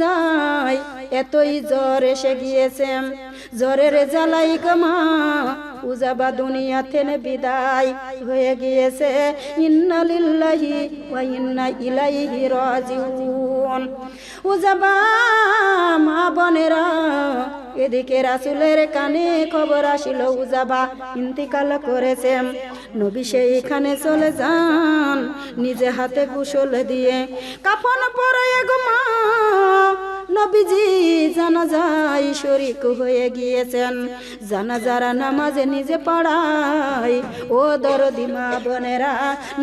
যায়, এতই জ্বর এসে গিয়েছে। জ্বরের জ্বালাই গমা উজাবা দুনিয়া থেকে বিদায় হয়ে গিয়েছে। ইন্না লিল্লাহি ওয়া ইন্না ইলাইহি রাজিউন। উজাবা মা বোনেরা, এদিকে রাসুলের কানে খবর আসিল উজাবা ইন্তিকাল করেছে নবী সেইখানে চলে যান, নিজে হাতে কুশল দিয়ে। কাফন পরে গো মা নবীজি জানাজাই শরিক হয়ে গিয়েছেন। জানাজারা নামাজে নিজে পড়াই ও দরদি মা বোনেরা,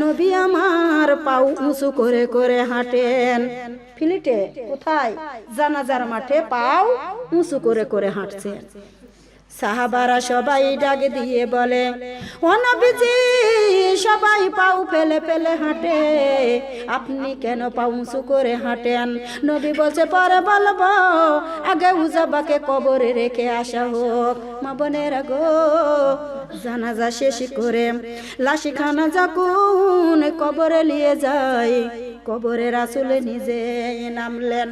নবী আমার পাউ উঁচু করে করে হাঁটেন। ফিলিটে, কোথায়? জানাজার মাঠে পাও উঁচু করে করে হাঁটছে সাহাবারা সবাই ডাক দিয়ে বলে, ও নবীজি, সবাই পাউ ফেলে ফেলে হাঁটে। আপনি কেন পাও উঁচু করে হাঁটেন? নবী বলছে, পরে বলব, আগে উজাবাকে কবরে রেখে আসা হোক। মা বোনেরা গো, জানাজা শেষ করে লাশি খানা যখন কবরে নিয়ে যায় কবরে রাসুলে নিজে নামলেন।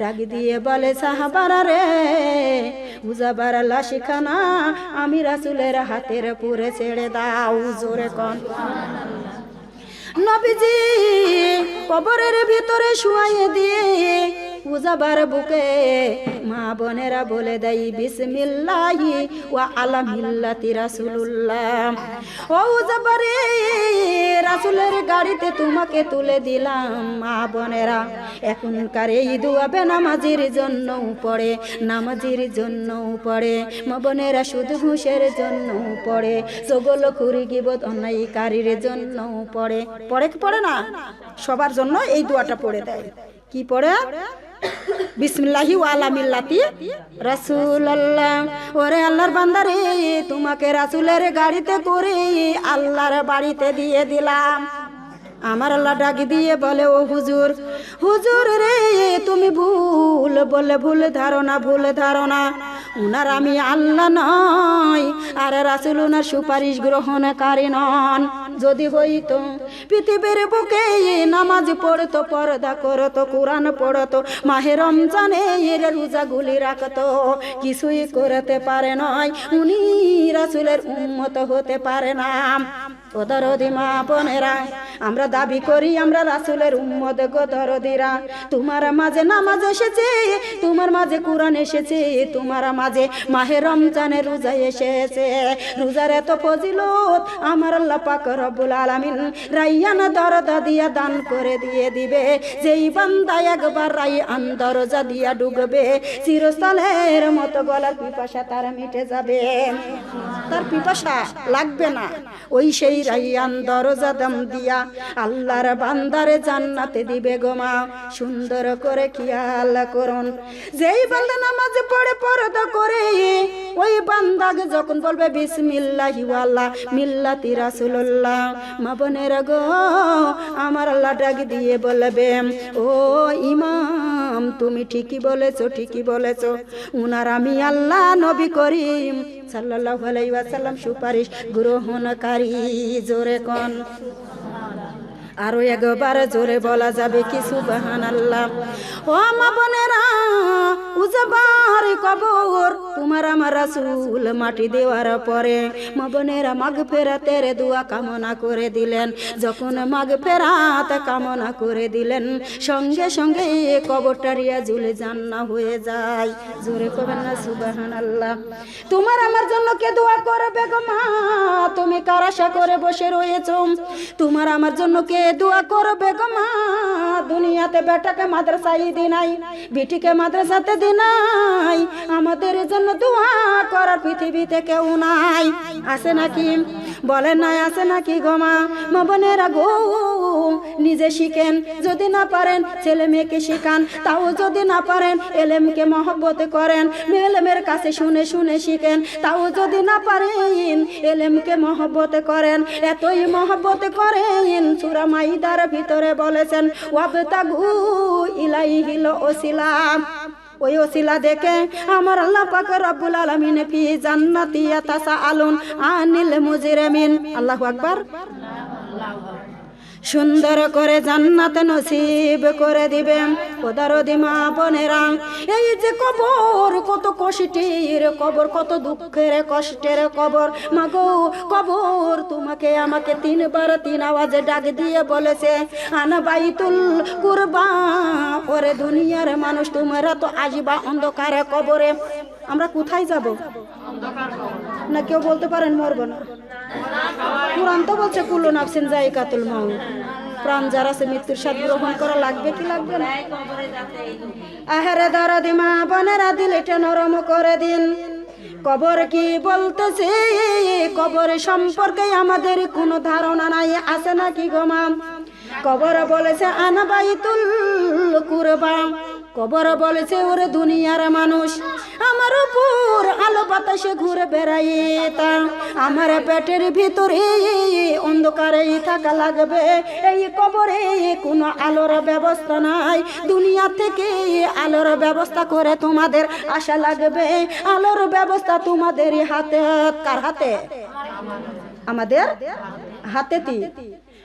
ডাক দিয়ে বলে, সাহাবারা রে উজাবার লাশিখানা আমি রাসুলের হাতের পুরে ছেড়ে দাও, জোরে কন। নবীজি কবরের ভিতরে শুয়াইয়ে দিয়ে উজাবার বুকে মা বোনেরা বলে দেয়, বিসমিল্লাহি ওয়া আলা মিল্লাতি রাসূলুল্লাহ। ও উজাবারে রাসূলের গাড়িতে তোমাকে তুলে দিলাম, মা বোনেরা। এখনকার এই দুয়াবে নামাজির জন্য পড়ে, নামাজির জন্য পড়ে, মা বোনেরা শুধু হুঁশের জন্য পড়ে সগল খুরি গিবত অন্যায়কারীর জন্য পড়ে। পড়ে পড়ে না? সবার জন্য এই দোয়াটা পড়ে দেয়। কি পড়ে? বিসমিল্লাহি ওয়ালা মিল্লাতি রাসূলুল্লাহ। ওরে আল্লাহর বান্দারে, তোমাকে রাসূলের গাড়িতে করে আল্লাহর বাড়িতে দিয়ে দিলাম। আমার আল্লাহ ডাকি দিয়ে বলে, ও হুজুর হুজুর রে, তুমি ভুল বলে, ভুল ধারণা ভুল ধারণা। উনার আমি আল্লাহ নয় আর রাসুল উনার সুপারিশ গ্রহণকারী নন। যদি হইত। পৃথিবীর বুকে নামাজ পড়তো, পর্দা করতো, কোরআন পড়তো, মাহে রমজানে এর রোজাগুলি রাখতো। কিছুই করতে পারে নয় উনি রাসুলের উন্মত হতে পারে না। ওদরদি মা বোনেরা আমরা দাবি করি, আমরা রাসুলের উম্মদ গো দরদিরা তোমার মাঝে নামাজ এসেছে, তোমার মাঝে কোরআন এসেছে, তোমার মাঝে মাহে রমজানের রোজা এসেছে। রোজার এত ফজিলত, আমার আল্লাহ পাক রব্বুল আলামিন রাইয়ান দরদা দিয়া দান করে দিয়ে দিবে। যেই বান্দা একবার রাইয়ান দরজা দিয়া ডুববে চিরস্থলের মতো গলার পিপাসা তার মিটে যাবে। তার পিপাসা লাগবে না। ওই সেই রাইয়ান দরজা দম দিয়া আল্লাহর বান্দারে জান্নাতে দিবে গোমা সুন্দর করে খেয়াল করুন। যেই বান্দা নামাজে পড়ে পরদা করে, ওই বান্দাকে যখন বলবে, বিসমিল্লাহি ওয়াল্লাহ মিল্লাতি রাসূলুল্লাহ। মা বোনেরা গো, আমার আল্লাহ ডাক দিয়ে বলবে, ও ইমাম, তুমি ঠিকই বলেছ ঠিকই বলেছ। উনার আমি আল্লাহ নবী করিম সাল্লাল্লাহু আলাইহি ওয়াসাল্লাম সুপারিশ গ্রহণকারী, জোরে কন। আরও একবার জোরে বলা যাবে কি সুবাহান আল্লাহ ও মা বোনেরা উজবার কবর, তোমার আমার রাসূল মাটি দেওয়ার পরে মা বোনেরা মাগ ফেরাতের দোয়া কামনা করে দিলেন। যখন মাগ ফেরাত কামনা করে দিলেন, সঙ্গে সঙ্গে কবরটারিয়া ঝুলে জান্না হয়ে যায়। জোরে কবেন না সুবাহান আল্লাহ তোমার আমার জন্য কে দোয়া করবে গো মা? তুমি কার আশা করে বসে রয়েছ? তোমার আমার জন্য কে দোয়া করবে গো মা? দুনিয়াতে বেটাকে মাদ্রাসায় দিনাই, বিটিকে মাদ্রাসাতে দিনাই আমাদের জন্য দোয়া করার পৃথিবীতে কেউ নাই। আছে নাকি? বলেন নাই, আছে নাকি গো মা? মা গো নিজে শিখেন, যদি না পারেন ছেলে মেয়েকে শেখান। তাও যদি না পারেন এলেমকে মহব্বত করেন। এলেমের কাছে শুনে শুনে শিখেন। তাও যদি না পারেন এলেমকে মহব্বত করেন। এতই মহব্বত করেন, সুরা মাইদার ভিতরে বলেছেন, ওয়াবতাগু ইলাইহিল ওসিলাম। ওই ওসিলা দেখে আমার আল্লাহ পাক রব্বুল আলামিন ফি জান্নাতি ইয়াতাসাআলুন আনিল মুজরিমিন। আল্লাহু আকবার। সুন্দর করে জান্নাত নসিব করে দিবে ওদার দিমা বোনেরা এই যে কবর কত কষ্টের কবর কত দুঃখের কষ্টের কবর। মাগো কবর তোমাকে আমাকে তিনবার তিন আওয়াজে ডাক দিয়ে বলেছে আনা বাইতুল কুরবা ওরে দুনিয়ার মানুষ তোমরা তো আসবা অন্ধকারে কবরে। আমরা কোথায় যাব? না কেউ বলতে পারেন মরবো না। কোরআন তো বলছে কুল্লু নাফসিন জায়কাতুল মাউত। প্রাণ যারা আছে, মৃত্যুর স্বাদ গ্রহণ করা লাগবে কি লাগবে না? আহারে দারা দিমা বনেরা দিলে নরম করে দিন। কবর কি বলতেছে? কবর সম্পর্কে আমাদের কোনো ধারণা নাই, আছে নাকি গোমাম কবর বলেছে আনাবাইতুল কুরবা। কবর বলেছে, ওরে দুনিয়ার মানুষ, আমার উপর আলো বাতাসে ঘুরে বেড়াইতা আমার পেটের ভিতরে অন্ধকারেই থাকা লাগবে। এই কবরে কোনো আলোর ব্যবস্থা নাই। দুনিয়া থেকে আলোর ব্যবস্থা করে তোমাদের আশা লাগবে। আলোর ব্যবস্থা তোমাদের হাতে, কার হাতে? আমাদের হাতেতি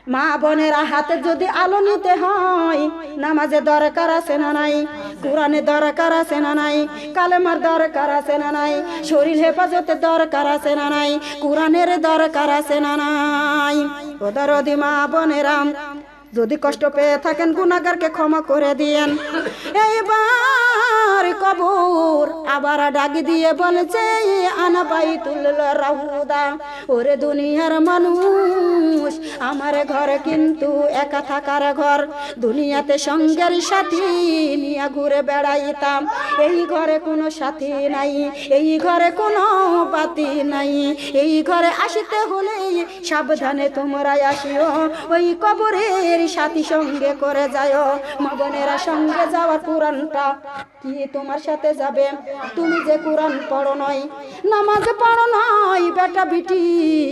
মা বোনেরা হাতে যদি আলো নিতে হয়, নামাজে দরকার আছে না নাই? কোরআনে দরকার আছে না নাই? কালেমার দরকার আছে না নাই? শরীর হেফাজতে দরকার আছে না নাই? কোরআনের দরকার আছে না নাই? ওদারদি মা বোনেরা, যদি কষ্ট পেয়ে থাকেন গুনাগারকে ক্ষমা করে দিয়েন। এইবার কবর। আবার ডাক দিয়ে বলেছে, আনা বাই তুলল রাহুদা। ওরে দুনিয়ার মানুষ, আমার ঘর কিন্তু একা থাকার ঘর। দুনিয়াতে সঙ্গের সাথী নিয়ে ঘুরে বেড়াইতাম। এই ঘরে কোনো সাথী নাই, এই ঘরে কোনো বাতি নাই। এই ঘরে আসিতে হলে সাবধানে তোমরা আসিও। ওই কবরের সাথী সঙ্গে করে যায় মগনেরা সঙ্গে যাওয়ার পুরানটা কি তোমার সাথে যাবে? তুমি যে কোরআন পড়ো নয় নামাজ পড়ো নয় বেটা বিটি,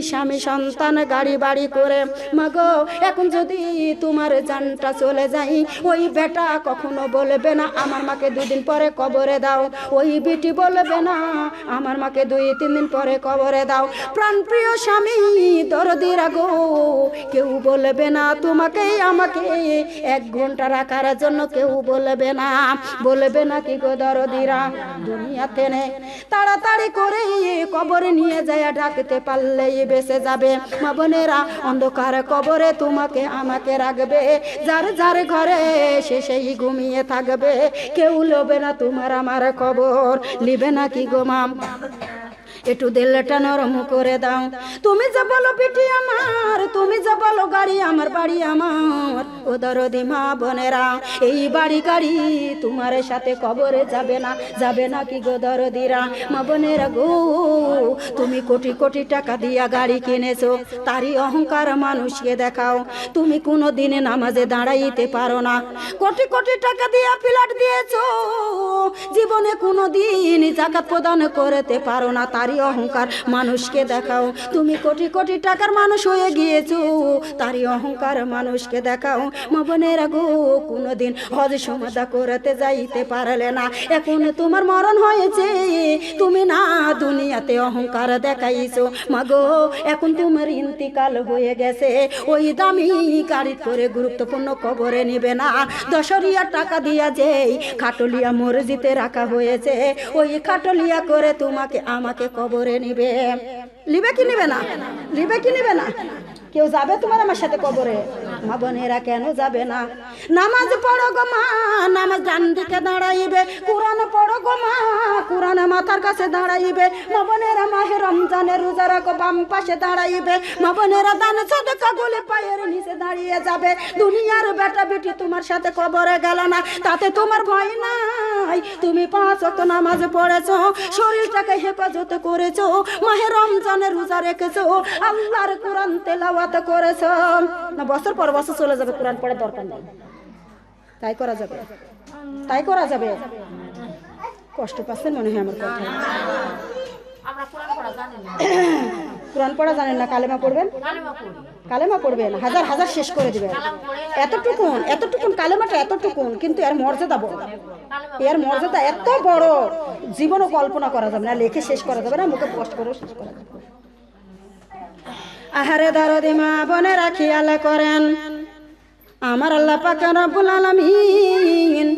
স্বামী সন্তান গাড়ি বাড়ি করে, মাগো, এখন যদি তোমার জানটা চলে যাই ওই বেটা কখনো বলবে না, আমার মাকে দুদিন পরে কবরে দাও। ওই বিটি বলবে না, আমার মাকে দুই, তিন দিন পরে কবরে দাও। প্রাণপ্রিয় স্বামী দরদিরা গো কেউ বলবে না তোমাকে আমাকে এক ঘণ্টা রাখার জন্য কেউ বলবে না। বলবে না কি গো দরদিরা? দুনিয়াতে নে তাড়াতাড়ি করে কবর নিয়ে যায়, ডাকতে পারলেই বেঁচে যাবে। মা বোনেরা, অন্ধকার কবরে তোমাকে আমাকে রাখবে। যার যার ঘরে সে সেই ঘুমিয়ে থাকবে। কেউ লোবে না তোমার আমার খবর। নিবে না কি গো মাম একটু দিলটা নরম করে দাও। তুমি যা বলো পিটি আমার, তুমি যা বলো গাড়ি আমার, বাড়ি আমার। ও দরদি মা বোনেরা, এই বাড়ি গাড়ি তোমার সাথে কবরে যাবে না যাবে না কি গো দরদিরা? মা বোনেরা গো, তুমি কোটি কোটি টাকা দিয়া গাড়ি কিনেছো, তারই অহংকার মানুষকে দেখাও। তুমি কোনো দিনে নামাজে দাঁড়াইতে পারো না। কোটি কোটি টাকা দিয়া ফ্ল্যাট দিয়েছ, জীবনে কোনো দিন জাকাত প্রদান করতে পারো না, তারই অহংকার। মানুষকে দেখাও, তুমি কোটি কোটি টাকার মানুষ হয়ে গিয়েছো। তারই অহংকার মানুষকে দেখাও, মা বোনেরা গো, কোনোদিন হজ সমাধা করতে যাইতে পারলে না। এখন তোমার মরণ হয়েছে, তুমি না দুনিয়াতে অহংকার দেখাইছো। মাগো এখন তোমার ইন্তিকাল হয়ে গেছে। ওই দামি গাড়ি করে গুরুত্বপূর্ণ কবরে নিবে না। দশরিয়া টাকা দিয়া যেই খাটলিয়া মসজিদে রাখা হয়েছে, ওই খাটলিয়া করে তোমাকে, আমাকে কবরে নিবে। নিবে কি নিবে না? নিবে কি নিবে না? কেউ যাবে তোমার আমার সাথে কবরে? মা বোনেরা কেন যাবে না? নামাজ পড়ো গো মা, নামাজ ডান দিকে দাঁড়াইবে। কোরআন পড়ো গো মা, কোরআন মাথার কাছে দাঁড়াইবে। মা বোনেরা মাহে রমজানের রোজা রাখো, বাম পাশে দাঁড়াইবে। মা বোনেরা দান সদকা গুলি পায়ের নিচে দাঁড়িয়ে যাবে। দুনিয়ার বেটা বেটি তোমার সাথে কবরে গেল না, তাতে তোমার ভয় নাই। তুমি পাঁচ অক্ট নামাজ পড়েছো, শরীরটাকে হেফাজত করেছ, মাহে রমজানের রোজা রেখেছো, আল্লাহর কোরআন তেলাওয়াত করেছ। না, বছর পর বছর চলে যাবে কোরআন পড়ে দরকার নেই। তাই করা যাবে। তাই করা যাবে। কষ্ট পাচ্ছেন মনে হয় আমার কথা। কোরআন পড়া জানেন না কালেমা পড়বেন? কালেমা পড়বেন হাজার হাজার শেষ করে দিবেন। এতটুকুন এতটুকুন কালেমাটা এতটুকুন কিন্তু এর মর্যাদা বড়। এর মর্যাদা এত বড় জীবনও কল্পনা করা যাবে না লেখে শেষ করা যাবে না মুখে পোস্ট করেও শেষ করা যাবে। আহারে দরদি মা বোনেরা খেয়াল করেন। আমার আল্লাহ পাক রব্বুল আলামিন